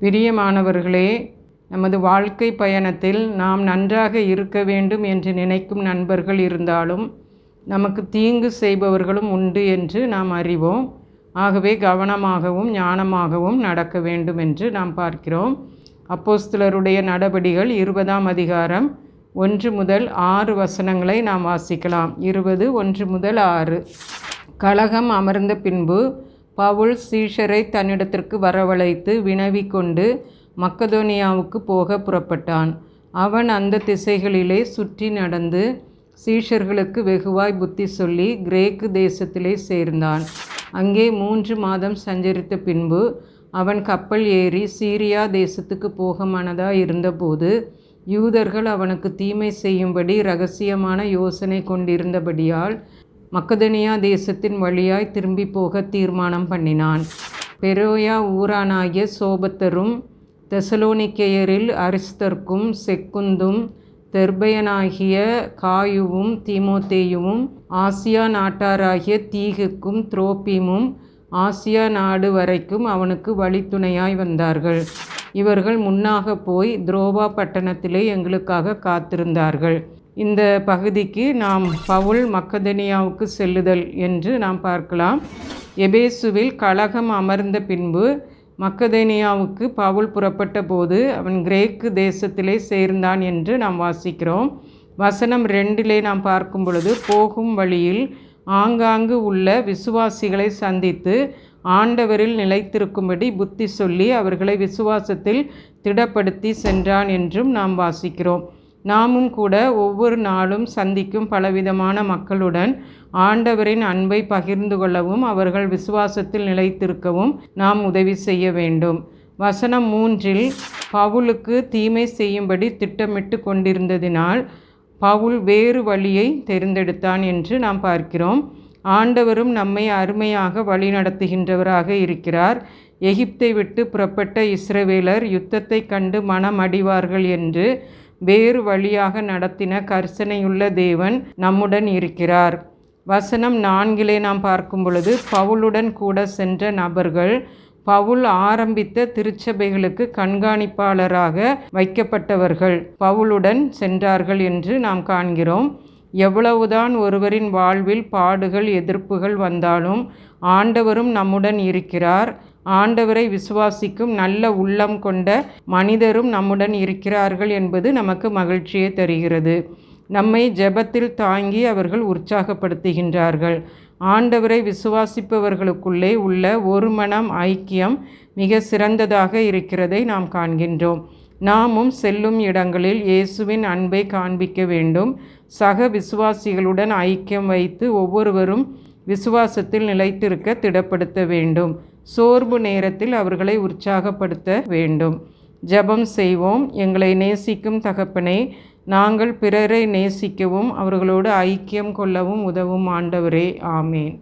பிரியமானவர்களே நமது வாழ்க்கை பயணத்தில் நாம் நன்றாக இருக்க வேண்டும் என்று நினைக்கும் நண்பர்கள் இருந்தாலும் நமக்கு தீங்கு செய்பவர்களும் உண்டு என்று நாம் அறிவோம். ஆகவே கவனமாகவும் ஞானமாகவும் நடக்க வேண்டும் என்று நாம் பார்க்கிறோம். அப்போஸ்தலருடைய நடபடிகள் இருபதாம் அதிகாரம் ஒன்று முதல் ஆறு வசனங்களை நாம் வாசிக்கலாம். இருபது ஒன்று முதல் ஆறு. கலகம் அமர்ந்த பின்பு பவுல் சீஷரை தன்னிடத்திற்கு வரவழைத்து வினவி கொண்டு மக்கதோனியாவுக்கு போக புறப்பட்டான். அவன் அந்த திசைகளிலே சுற்றி நடந்து சீஷர்களுக்கு வெகுவாய் புத்தி சொல்லி கிரேக்கு தேசத்திலே சேர்ந்தான். அங்கே மூன்று மாதம் சஞ்சரித்த பின்பு அவன் கப்பல் ஏறி சீரியா தேசத்துக்கு போக இருந்தபோது யூதர்கள் அவனுக்கு தீமை செய்யும்படி ரகசியமான யோசனை கொண்டிருந்தபடியால் மக்கதனியா தேசத்தின் வழியாய் திரும்பி போக தீர்மானம் பண்ணினான். பெரோயா ஊரானாகிய சோபத்தரும் தெசலோனிக்கேயரில் அரிஸ்தர்க்கும் செக்குந்தும் தெர்பயனாகிய காயுவும் தீமோத்தேயுவும் ஆசியா நாட்டாராகிய தீகுக்கும் துரோப்பீமும் ஆசியா நாடு வரைக்கும் அவனுக்கு வழித்துணையாய் வந்தார்கள். இவர்கள் முன்னாக போய் துரோபா பட்டணத்திலே எங்களுக்காக காத்திருந்தார்கள். இந்த பகுதிக்கு நாம் பவுல் மக்கதனியாவுக்கு செல்லுதல் என்று நாம் பார்க்கலாம். எபேசுவில் கழகம் அமர்ந்த பின்பு மக்கதேனியாவுக்கு பவுல் புறப்பட்ட போது அவன் கிரேக்கு தேசத்திலே சேர்ந்தான் என்று நாம் வாசிக்கிறோம். வசனம் ரெண்டிலே நாம் பார்க்கும் பொழுது போகும் வழியில் ஆங்காங்கு உள்ள விசுவாசிகளை சந்தித்து ஆண்டவரில் நிலைத்திருக்கும்படி புத்தி சொல்லி அவர்களை விசுவாசத்தில் திடப்படுத்தி சென்றான் என்றும் நாம் வாசிக்கிறோம். நாமும் கூட ஒவ்வொரு நாளும் சந்திக்கும் பலவிதமான மக்களுடன் ஆண்டவரின் அன்பை பகிர்ந்து கொள்ளவும் அவர்கள் விசுவாசத்தில் நிலைத்திருக்கவும் நாம் உதவி செய்ய வேண்டும். வசனம் மூன்றில் பவுலுக்கு தீமை செய்யும்படி திட்டமிட்டு கொண்டிருந்ததினால் பவுல் வேறு வழியை தேர்ந்தெடுத்தான் என்று நாம் பார்க்கிறோம். ஆண்டவரும் நம்மை அருமையாக வழிநடத்துகின்றவராக இருக்கிறார். எகிப்தை விட்டு புறப்பட்ட இஸ்ரவேலர் யுத்தத்தை கண்டு மனம் அடிவார்கள் என்று வேறு வழியாக நடத்தின கர்சனையுள்ள தேவன் நம்முடன் இருக்கிறார். வசனம் நான்கிலே நாம் பார்க்கும் பொழுது பவுலுடன் கூட சென்ற நபர்கள் பவுல் ஆரம்பித்த திருச்சபைகளுக்கு கண்காணிப்பாளராக வைக்கப்பட்டவர்கள். பவுலுடன் சென்றார்கள் என்று நாம் காண்கிறோம். எவ்வளவுதான் ஒருவரின் வாழ்வில் பாடுகள் எதிர்ப்புகள் வந்தாலும் ஆண்டவரும் நம்முடன் இருக்கிறார். ஆண்டவரை விசுவாசிக்கும் நல்ல உள்ளம் கொண்ட மனிதரும் நம்முடன் இருக்கிறார்கள் என்பது நமக்கு மகிழ்ச்சியை தருகிறது. நம்மை ஜெபத்தில் தாங்கி அவர்கள் உற்சாகப்படுத்துகின்றார்கள். ஆண்டவரை விசுவாசிப்பவர்களுக்குள்ளே உள்ள ஒரு மனம் ஐக்கியம் மிக சிறந்ததாக இருக்கிறதை நாம் காண்கின்றோம். நாமும் செல்லும் இடங்களில் இயேசுவின் அன்பை காண்பிக்க வேண்டும். சக விசுவாசிகளுடன் ஐக்கியம் வைத்து ஒவ்வொருவரும் விசுவாசத்தில் நிலைத்திருக்க திடப்படுத்த வேண்டும். சோர்வு நேரத்தில் அவர்களை உற்சாகப்படுத்த வேண்டும். ஜபம் செய்வோம். எங்களை நேசிக்கும் தகப்பனே நாங்கள் பிறரை நேசிக்கவும் அவர்களோடு ஐக்கியம் கொள்ளவும் உதவும் ஆண்டவரே. ஆமேன்.